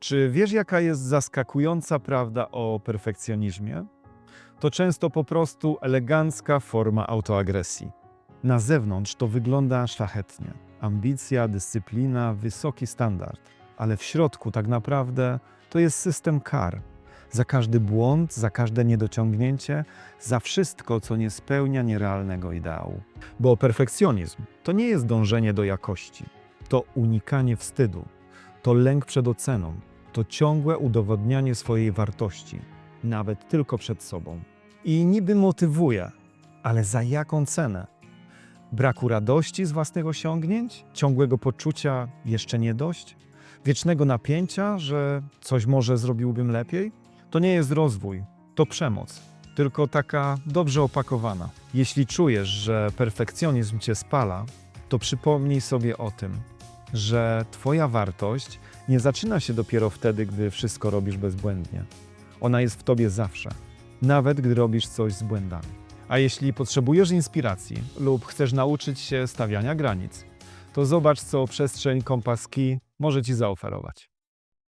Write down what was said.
Czy wiesz, jaka jest zaskakująca prawda o perfekcjonizmie? To często po prostu elegancka forma autoagresji. Na zewnątrz to wygląda szlachetnie. Ambicja, dyscyplina, wysoki standard. Ale w środku tak naprawdę to jest system kar. Za każdy błąd, za każde niedociągnięcie, za wszystko, co nie spełnia nierealnego ideału. Bo perfekcjonizm to nie jest dążenie do jakości, to unikanie wstydu, to lęk przed oceną, to ciągłe udowodnianie swojej wartości, nawet tylko przed sobą. I niby motywuje, ale za jaką cenę? Braku radości z własnych osiągnięć? Ciągłego poczucia jeszcze nie dość? Wiecznego napięcia, że coś może zrobiłbym lepiej? To nie jest rozwój, to przemoc, tylko taka dobrze opakowana. Jeśli czujesz, że perfekcjonizm cię spala, to przypomnij sobie o tym, że Twoja wartość nie zaczyna się dopiero wtedy, gdy wszystko robisz bezbłędnie. Ona jest w Tobie zawsze, nawet gdy robisz coś z błędami. A jeśli potrzebujesz inspiracji lub chcesz nauczyć się stawiania granic, to zobacz, co przestrzeń Kompas Key może Ci zaoferować.